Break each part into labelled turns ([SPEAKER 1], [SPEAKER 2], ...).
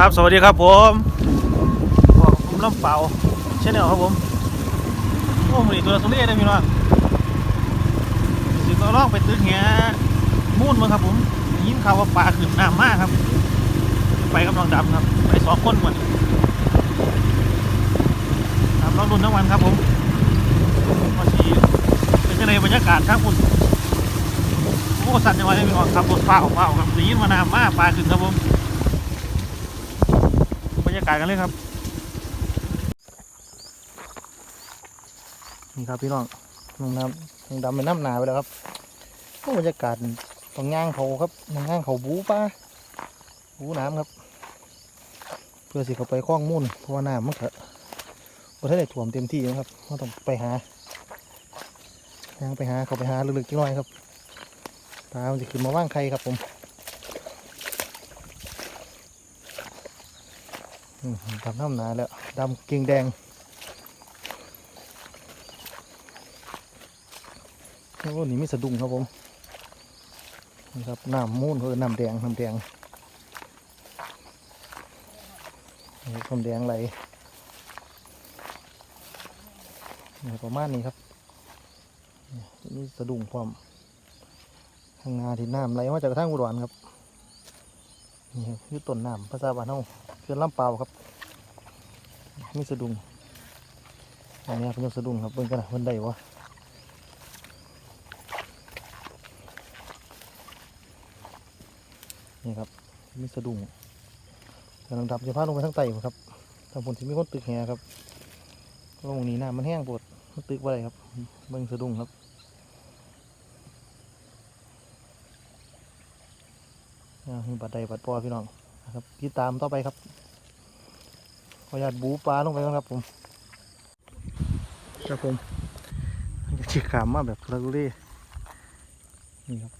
[SPEAKER 1] ครับ สวัสดีครับผมบอกผมลำเป่าเช่นเดียวครับผมโอ้มันอีตัวสุเรียได้พี่น้องสิก็ลองไปตึกเหี้ยมุ่นมั้งครับผมได้ยินข่าวว่าปลาขึ้นน้ำมากครับ ไปกับน้องดำครับ ไปสองคนหมดครับลองดุนทั้งวันครับผมมาชีเป็นยังไงบรรยากาศครับคุณโอ้สั่นจังหวะนี้พี่น้องขับรถฟ้าออกมาครับได้ยินมาน้ำมากปลาขึ้นครับผม กาศกันเลยครับ นี่ครับพี่น้องน้องน้ำน้องดำเป็นน้ำหนาไปแล้วครับโอ้บรรยากาศตรงย่างเขาครับตรงย่างเขาบูป้าบูน้ำครับ เพื่อสิเขาไปคล้องมุ่นเพราะว่าน้ำมันก็ว่าถ้าได้ถ่วมเต็มที่นะครับเราต้องไปหาย่างไปหาเขาไปหาลึกๆจังหน่อยครับปลามันจะขึ้นมาว่างใครครับผม อืม ดำน้ำหนาแล้วดำกิ่งแดงโอ้นี่มีสะดุ้งครับผมนี่ครับน้ำมูนคือน้ำแดงน้ำแดงนี่น้ำแดงไหลประมาณนี้ครับนี่สะดุ้งความข้างหน้าที่น้ำไหลมาจากทางอุดรครับนี่คือต้นน้ำภาษาบ้านเฮา เขื่อนลำเปล่าครับมีสะดุ้งอันนี้เป็นสะดุ้งครับเบิ่งกันนะมันได้วะนี่ครับมีสะดุ้งกำลังดับจะพาลงไปทั้งไตยครับทางบนที่มีคนตึกแหครับลงนี้น้ำมันแห้งปวดมันตึกว่าไรครับเบิ่งสะดุ้งครับอ่าบัดใดบัดปอพี่น้อง นะครับติดตามต่อไปครับขออนุญาตบูปลาลงไปก่อนครับผมครับผมจะฉีกขามมาแบบทุลักทุเลนี่ครับ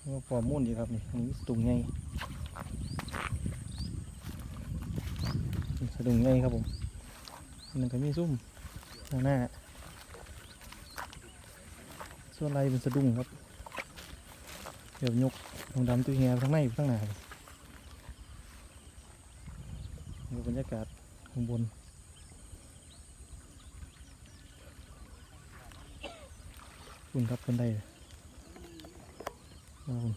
[SPEAKER 1] นี่ก็ปอมุ่นอยู่ครับนี่นนี้สะดุงไงสะดุงไงครับผมอันนึงก็มีซุ่มหน้าส่วนไรเป็นสะดุ้งครับเดี๋ยวยกลงดำตัวเฮียข้งในข้งหน้าครับ ดูบรรยากาศข้างบนคุณครับคนใดมาคุ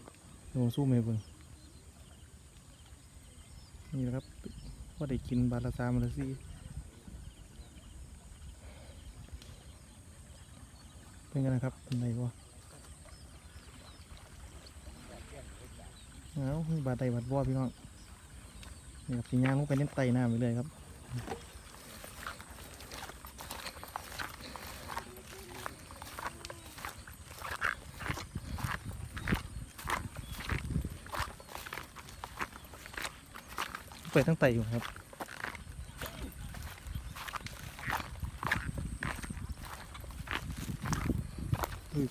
[SPEAKER 1] ณลงสู้เมย์เบิงนี่แหละครับว่าได้กินบาลาซามบาลาซีเป็นไงนะครับเป็นไงวะเอาบาดใดบาดบ่อพี่น้อง นี่ครับสีย่างลงไปเน้นไตหน้ำไปเลยครับไปตั้งไตอยู่ครับ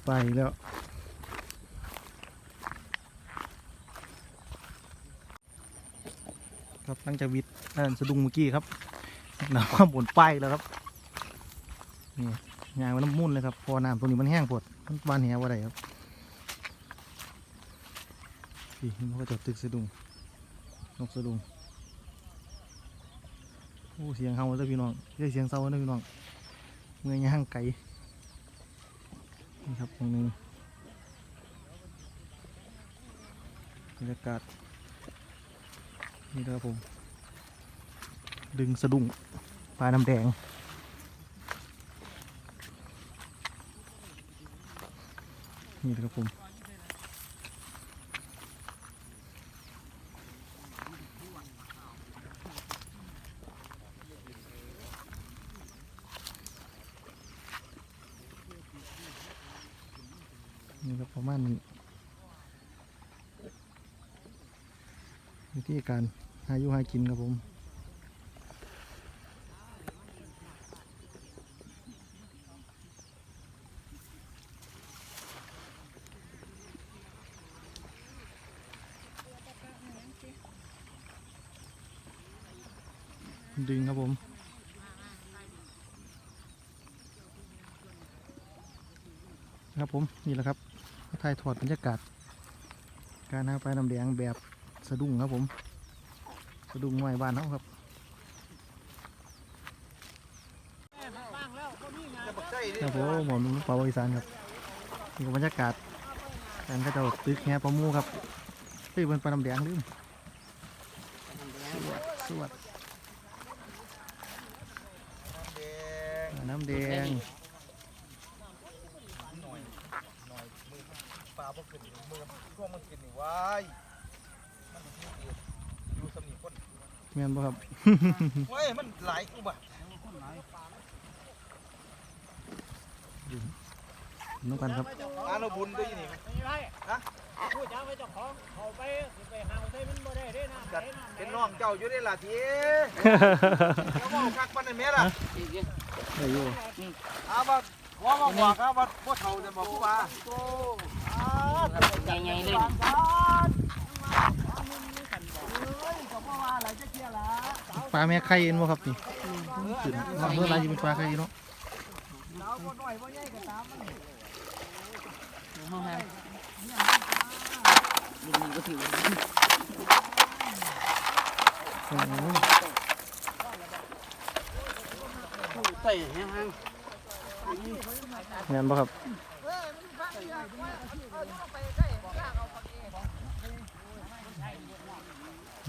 [SPEAKER 1] ไปแล้ว ครับหลังจาวิทย์นั่นสะดุ้งเมื่อกี้ครับหนาวความบนป้ายแล้วครับนี่ยางมันน้ำมุ่นเลยครับ พอน้ำตรงนี้มันแห้งปวดมันบานแหวอะไรครับพี่มันก็จะตึกสะดุ้งนกสะดุ้งโอ้เสียงเฮาเลยพี่น้องเรียกเสียงเศร้าเลยพี่น้องเมื่อยย่างไก่นี่ครับตรงนึงบรรยากาศนี่นะครับผม ดึงสะดุ้งปลาน้ำแดง นี่นะครับผมนี่ครับประมาณนี้วิธีการหาอยู่หากินครับผม ดึงครับผม ครับผมนี่แหละครับถ่ายถอดบรรยากาศ การหาปลาน้ำแดงแบบสะดุ้งครับผม สะดุ้งหน่บ้านเขาครับครับผมหมอมปลาบริสานครับนี่บรรยากาศการก็จะตึกแฮปลาหมูครับเฮ้ยเป็นปลาน้ำแดงลืมสวัสดปลา น้ำแดง
[SPEAKER 2] ปลาบ่ขึ้นมือช่วงมันกินนี่ว้ายมันอยู่สำนีคน
[SPEAKER 1] แม่นบ่ครับ
[SPEAKER 2] เฮ้ยมันหลายกูบ่
[SPEAKER 1] น้องกันครับ
[SPEAKER 2] อาโนบุญด้วยนี่
[SPEAKER 3] ผู้เจ้าไปเจ้าของเขาไปสิไปหาใส่มันบ่ได้เด้น้ำไหล
[SPEAKER 2] กัด
[SPEAKER 3] น้ำไหล
[SPEAKER 2] เป็นน้องเจ้าอยู่ได้ล่ะทีแล้วว่าคักปันได้แม่ล่ะ
[SPEAKER 1] ได้อยู่
[SPEAKER 2] อาว่าว่าว่าบอกครับว่าพ่อเฒ่าจะบอกผู้ว่า
[SPEAKER 3] ใหญ่ๆเลย
[SPEAKER 1] ปลาแม่ไข่เอ็นบ่ครับนี่ขึ้นเมื่อไรจะเป็นปลาไข่เนาะโอ้โห
[SPEAKER 3] ใส่แห้ง
[SPEAKER 1] แม่นบ่ครับ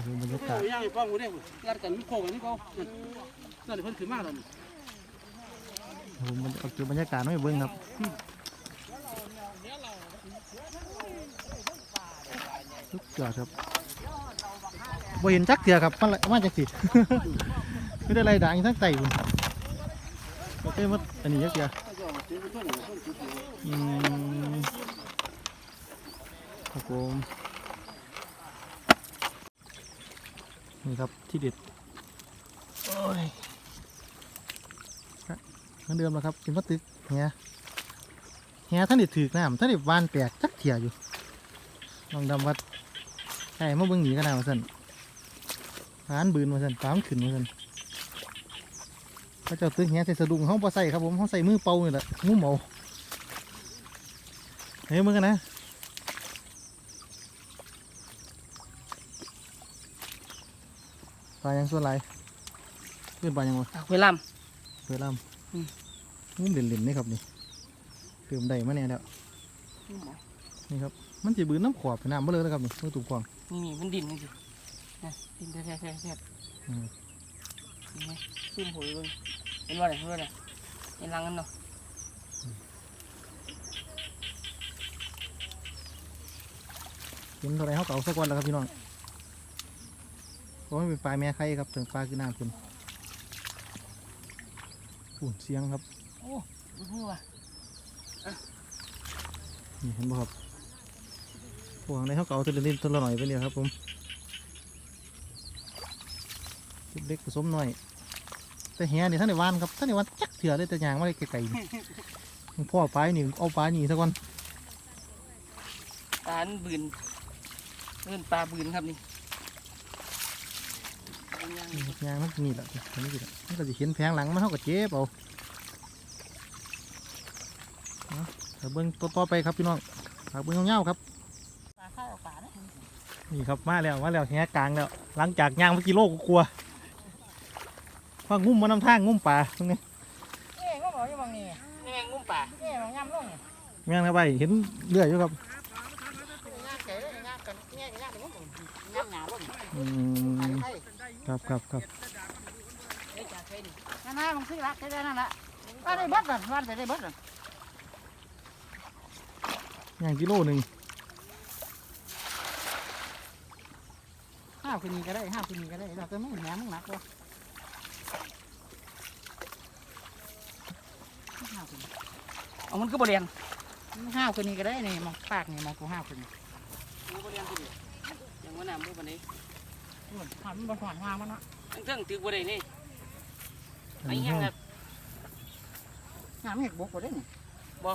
[SPEAKER 1] ดูบรรยากาศ
[SPEAKER 3] ๆย่างป้องกูได้รัดกันมีโคกันนี่เขานั่นเพิ่นขึ้นมาแล้วนี่
[SPEAKER 1] ผมมันเอาเก็บบรรยากาศไว้ให้เบิ่งครับสุดยอดครับบ่เห็นจักเถื่อครับมันละมาจากสิไม่ได้ไรด่างอยู่ทั้งไตคุณโอเคมัดอันนี้จักเถื่ออืมครับผมนี่ครับที่เด็ดโอ้ยเหมือนเดิมแล้วครับกินพลาสติกเฮียเฮียท่านเด็ดถือกน้ำท่านเด็ดวานแปลกจักเถียอยู่ลองดำวัดใช่มาเบิ่งหนีกันนะมาสั่นหานบืนมาสั่นตามนขึ้นมาสั่น พระเจ้าตึกเฮียใส่สะดุ้งเขาบ่ใส่ครับผมเขาใส่มือเป่านี่แหละงูเมาเฮ้ยมึงกันนะปลายังส่วนไรเพื่อนปลายังวะ
[SPEAKER 3] เวลา
[SPEAKER 1] เพื่อล่
[SPEAKER 3] อืมำ
[SPEAKER 1] งุ้มเหล่นๆนี่ครับนี่เติมได้มาเนี่ยแล้วนี่ครับมันจะบืนน้ำขวบไปน้ำมาเลยนะครับนี่มือตุ่มควาง
[SPEAKER 3] นี่นี่มันดินนี่สินะดินแท้ๆแท้
[SPEAKER 1] อืม
[SPEAKER 3] ๆนี่ ซุ่มหัวเบิ่งเห็นว่าอะไรเห็นว่าอะไรเห็นรังกันเนาะ
[SPEAKER 1] กินเท่าไรเขาเก่าสักวันแล้วครับพี่น้องเพราะมันเป็นปลาแม่ไข่ครับถึงปลาคือน้ำขึ้นอุ่นเสียงครับ
[SPEAKER 3] ดูหัว
[SPEAKER 1] นี่เห็นบ่ครับพวกในเขาเก่าตัวเล่นๆตัวละหน่อยไปเนี่ยครับผม เล็กผสมหน่อย แต่แหนี่ท่านในวานครับท่านในวานจักเถื่อเลยแต่ยางไม่ได้ไกลๆนี่พ่อปลานี่เอาปลาหนีสักวัน
[SPEAKER 3] ปลาบืนเอิ้นปลาบืนครับนี่
[SPEAKER 1] นี่ครับยางมันนี่แหละอันนี้สิล่ะมันก็จะเห็นแผงหลังมันเท่ากับเจ็บเอาเอาเดี๋ยวเบิ้งตัวต่อไปครับพี่น้องฝากเบิ้งเงาๆครับ
[SPEAKER 3] ปลาข้าวปลาเนี่ย
[SPEAKER 1] นี่ครับมาแล้วมาแล้วแหกลางแล้ว หลังจากย่างเมื่อกี้โลกกลัว ว่างุ้มมานำทางงุ้มป่าตรงนี้
[SPEAKER 3] เอ๊ะก็บอกอยู่บางนี่นี่แมงมุมปลาเอ๊ะมันย่ำลง
[SPEAKER 1] แม่งนะไปเห็นเลื่อยอยู่ครับ
[SPEAKER 3] ย่างเก๋เลยย่างกันย่างย่างกันย่ำหนาลง
[SPEAKER 1] อืมครับครับครับ
[SPEAKER 3] นั่นนะมันคือรักแค่นั้นแหละว่าได้เบิดน่ะว่าไปได้เบิดน่ะ
[SPEAKER 1] ย่างกิโลหนึ่ง
[SPEAKER 3] ห้าวคืนนี้ก็ได้ห้าวคืนนี้ก็ได้เราจะไม่แหนมหนัก เลยเอามันก็บริเวณห้าวคืนนี้ก็ได้นี่มองปากนี่มองกูห้าวคืนนี้บริเวณคืนนี้ยังว่าน้ำบ่ปานนี้หันมันบ่หอนมามันเนาะทั้งเทิงถือบ่ได้นี่ไอ้ยังแบบน้ำเห็ดบกบ่ได้นี่บ่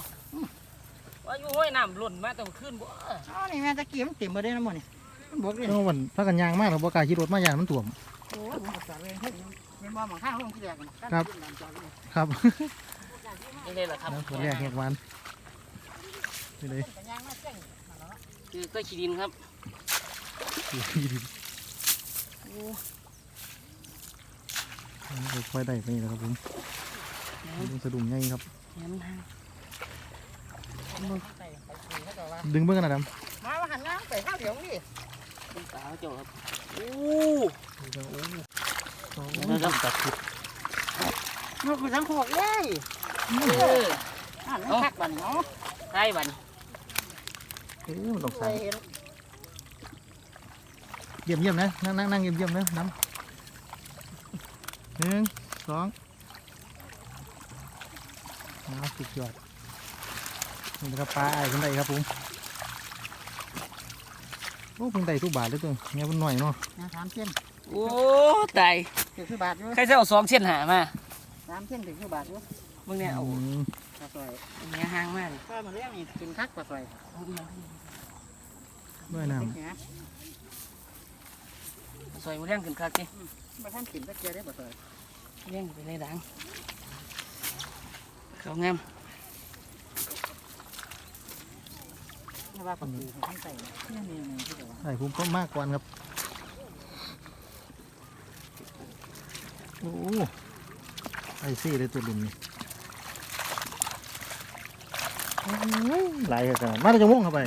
[SPEAKER 3] ว่าอยู่ห้วยน้ำหล่นมาแต่ขึ้นบ่อ๋อนี่แม่ตะกี้มันเต็มบ่ได้น้ำมันนี่มันบกเลย
[SPEAKER 1] เมื่อวันพักกันย่างมากเราบอกล้าขี่รถมาย่างมันถ่วม
[SPEAKER 3] โอ้ยผมจอดเองเฮ้ยเป็นบ่อหมองข้างลงที่แรกกัน
[SPEAKER 1] ครับครับ
[SPEAKER 3] นี่เลยเหรอครับ
[SPEAKER 1] แล้วคนแรกเห็ดหวานนี่เลย
[SPEAKER 3] คือก็ขี้ดินครับ
[SPEAKER 1] ค่อยได้ไปนี่แหละครับผมดึงสะดุ้งไงครับ
[SPEAKER 3] เห็นทาง
[SPEAKER 1] ดึงเบื้องกันนะด
[SPEAKER 2] มาว่าหันหน้าไปข้าวเดียวนี่
[SPEAKER 3] เป็นสาวเจ้าครับโอ้ำ
[SPEAKER 1] โอ้โห
[SPEAKER 3] เดี๋ยวๆ
[SPEAKER 1] ตัดผิด
[SPEAKER 2] มันคือทั้งโคกเลย
[SPEAKER 3] เออ
[SPEAKER 2] หันมันคักบันเนาะ
[SPEAKER 3] ใช่บัดน
[SPEAKER 1] เอ้ยมันต้อง
[SPEAKER 2] ใส่
[SPEAKER 1] ใส่
[SPEAKER 2] เห็น
[SPEAKER 1] เยี่ยมเยี่ยมๆนะนั่งนั่งนั่งเยี่ยมเยี่ยมๆนะน้ำหนึ่งสองเอาสุดยอดนี่นะครับปลาไอ้คนใดครับผมโอ้เพิ่งได้ทุกบาทเลยตัวเงี้ยมันหน่อยเนาะ
[SPEAKER 2] นะสามเส้น
[SPEAKER 3] โอ้ตาย
[SPEAKER 2] ถึงคือบาทอยู่
[SPEAKER 3] ใครจะเอาสองเส้นหามา
[SPEAKER 2] สามเส้นถึงคือบาทอยู่
[SPEAKER 3] มึงเนี่ยเอา
[SPEAKER 1] อืม
[SPEAKER 2] ปลาซอย
[SPEAKER 3] อันเนี้ยห่างมากเลย
[SPEAKER 2] ถ้ามันเลี้ยงนี่กินคักปลาซอย
[SPEAKER 3] เอาอีกอย่าง
[SPEAKER 1] ด้วยน้
[SPEAKER 2] เนี่ย
[SPEAKER 3] ซอยมันเลี้ยงขึ้นคักสิ
[SPEAKER 2] มาท่านกินตะเกียบได้ปลาซอย
[SPEAKER 3] เลี้ยงไปเลยดังเขางาม
[SPEAKER 2] นี่ว่าปลาคือท่านใส่เนี่ยนี่นี่ที่เดี๋ยวว่าำ
[SPEAKER 1] ไอ้ผมก็มากกว่าครับโอ้ไอ้ซี่เลยตัวลุมนี่โอ้ย หลายขนาดมาจะม่วงเข้าไป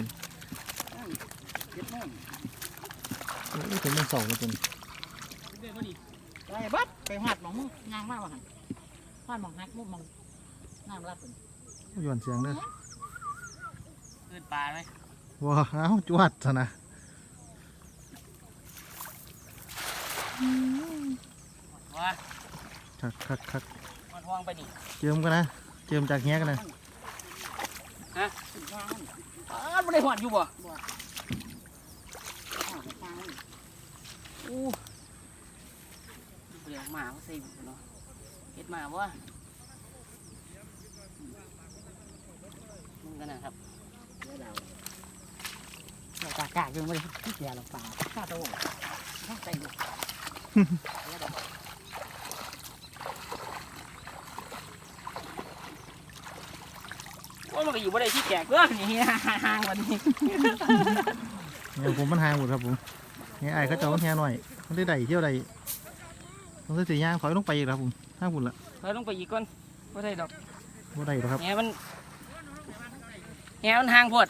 [SPEAKER 2] เจ็ดโมง
[SPEAKER 1] โอ้ยถึงมันเสาเลยจน
[SPEAKER 2] ไปบัดไปหัดหมองมึงย่างมากว่าหันหัดหมองนักมุกหมองน้ำรับเป็น
[SPEAKER 1] ย้อนเสียงเด้อ
[SPEAKER 3] เกินปลาไหม
[SPEAKER 1] ว้าเอ้าจวดซะนะ
[SPEAKER 3] ว่า
[SPEAKER 1] คักคักคัก
[SPEAKER 3] มันวางไปนี่
[SPEAKER 1] เจิมกันนะเจิมจากเงี้ยกันนะ
[SPEAKER 2] ถึงว่างมัน
[SPEAKER 3] อ้าวไม่ได้หอดอยู่บ่
[SPEAKER 2] หัดฟางมัน
[SPEAKER 3] อู้เรียกหมาเขาใส่บุเนาะเฮ็ดหมาบ่มึงกันนะครับ
[SPEAKER 2] เดี๋ยวเราเรากากากยังไม่ได้ที่เกียร์เราปลาข้าโตข้าใส่ดู
[SPEAKER 3] โอ้ยมันก็อยู่บ่ได้ที่แจกเด้อนี่ห่างๆวันนี้
[SPEAKER 1] เนี่ยผมมันหางหมดครับผมเนี่ยไอ้เขาเจ้ามันแห่หน่อย มันได้ได้เที่ยวใดต้องได้สีย่างถอยลงไปอีกครับผมห้างบุญละ
[SPEAKER 3] ถอยลงไปอีกก่อนบ่ได้ดอก
[SPEAKER 1] บ่ได้หรอกครับ
[SPEAKER 3] แหมันแหมันห่างโพด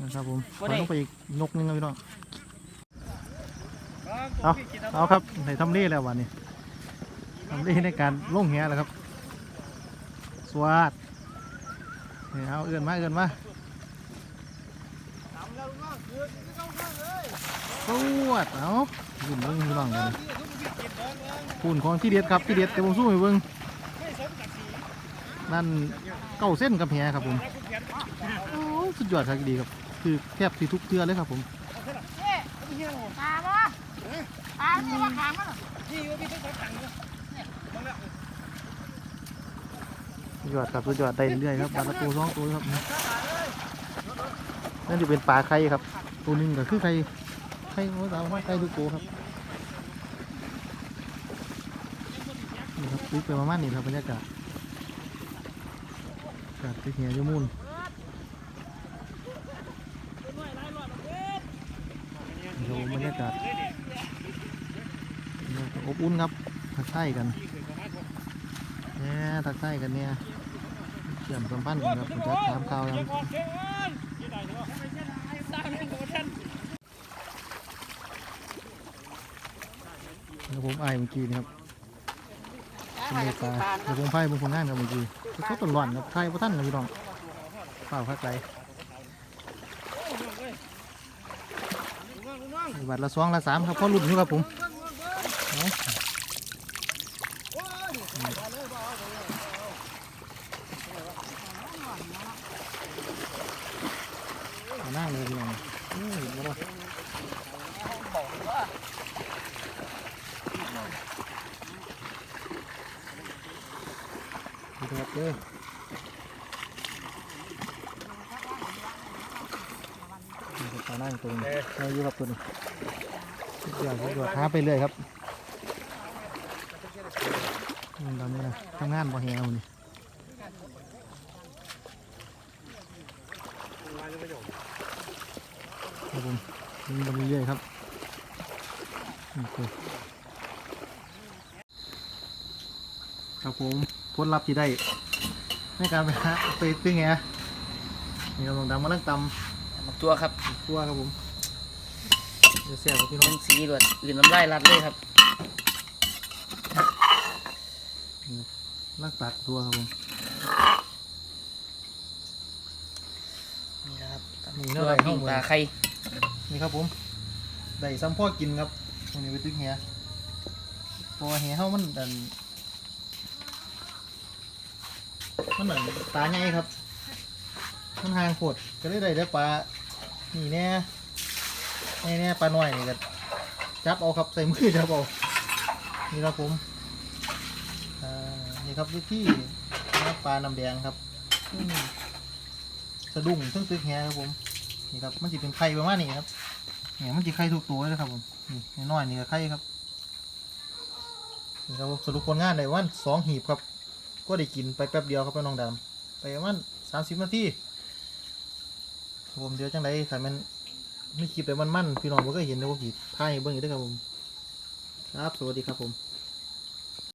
[SPEAKER 1] นะครับผมถ
[SPEAKER 3] บ่
[SPEAKER 1] อย
[SPEAKER 3] ได้
[SPEAKER 1] ลงไปอีกนกนึงครับพี่น้องเอาเอาครับในทำเล่แล้ววันนี้ทำเล่ในการลงแหแล้วครับ สวัสดเนี่ยเอาเอื่อนมาเอื่อนมาสวัสดเอายืนเบิ้งพี่น้องกันปูนของที่เด็ดครับที่เด็ดแต่ผมสู้ให้เบิ้งนั่นเก้าเส้นกับแหครับผมโอ้สุดยอดครับดีครับ คือแทบที่ทุกเทือเลยครับผม
[SPEAKER 2] ปลาบ่ปลาไม่ว่าขางมัน
[SPEAKER 1] สุดย อดครับสุดยอดได้เรื่อยครับปลาตะปูสองตัวครับนั่นจะเป็นปลาไข่ครับ ตัวหนึงก็คือไข่ไข่โอ้ยเอามาไข่ดูโกครับนี่ครับปิ๊กไปประมาณนี้ครับบรรยากาศอากาศที่เหียยมูนนี่ครับรรยากาศอบอุ่นครับทักทายกัน เนี่ยทักทายกันเนี่ยเชื่อมสัมพันธ์กันครับผมจะถามข่าวยังเดี๋ยวผมไอายเมื่อกี้นะครับเมตาเดี๋ยวผมไพ่บนผลงานครับเมื่อกี้เขาต้นร้อนครับไทยพระท่านครับพี่น้องเปล่าพักไกลบัตรละสองละสามครับพ่อรุ่นอยู่ครับผมเอาเอาหน้าเลยพี่น้องอืมมาแล้ว ดูครับ เด้อนี่ครับปลานั่งตัวนี้เราอยู่กับตัวนี้สุดยอดสุดยอดหาไปเรื่อยครับนี่ตอนนี้นะทำงานบ่แหวนี่ครับผมนี่ตรงนี้เรื่อยครับโอเคครับผมผลลัพธ์ที่ได้ ในการไปหาไปตึ้งแงนี่กำลังดำกำลังต
[SPEAKER 3] หมักตัวครับำ
[SPEAKER 1] ตัวครับผมเดี๋ยวแซ่บครับพี่น้
[SPEAKER 3] เป็
[SPEAKER 1] อง
[SPEAKER 3] นสีด้วยอื่นน้ำลายรัดเลยครับ
[SPEAKER 1] ลักตัดตัวครับผม
[SPEAKER 3] นี่นะครับ
[SPEAKER 1] นี่
[SPEAKER 3] ตั
[SPEAKER 1] เนื้อไหล
[SPEAKER 3] วปิ้
[SPEAKER 1] เข้างหมด
[SPEAKER 3] ปลาไข่
[SPEAKER 1] นี่ครับผมได้ซ้ำพ่อกินครับวันนี้ไปตึ้งแงเพอแหเข้ามันดัน มันเหมือนตาใหญ่ครับมันห่างโคตรก็เลยได้ได้ปลานี่แน่แน่แน่ปลาหน่อยนี่ก็จับเอาครับใส่มือจับเอานี่ครับผมอ่านี่ครับวิธีปลาน้ำแดงครับสะดุ้งซึ่งตึกแฮครับผมนี่ครับมันจะเป็นไข่ประมาณนี้ครับเนี่ยมันจะไข่ทุกตัวเลยครับผมนี่น้อยนี่ก็ไข่ครับนี่ครับสรุปผลงานได้ประวันสองหีบครับ ก็ได้กินไปแป๊บเดียวครับพี่น้องดำไปประมาณสามสิบนาทีผมเดี๋ยวจังไรถ้ามันไม่คลิปไปมันมันพี่น้องผมก็เห็นนะว่าผีพายเบิ้งอีกด้วยครับผม ครับ สวัสดีครับผม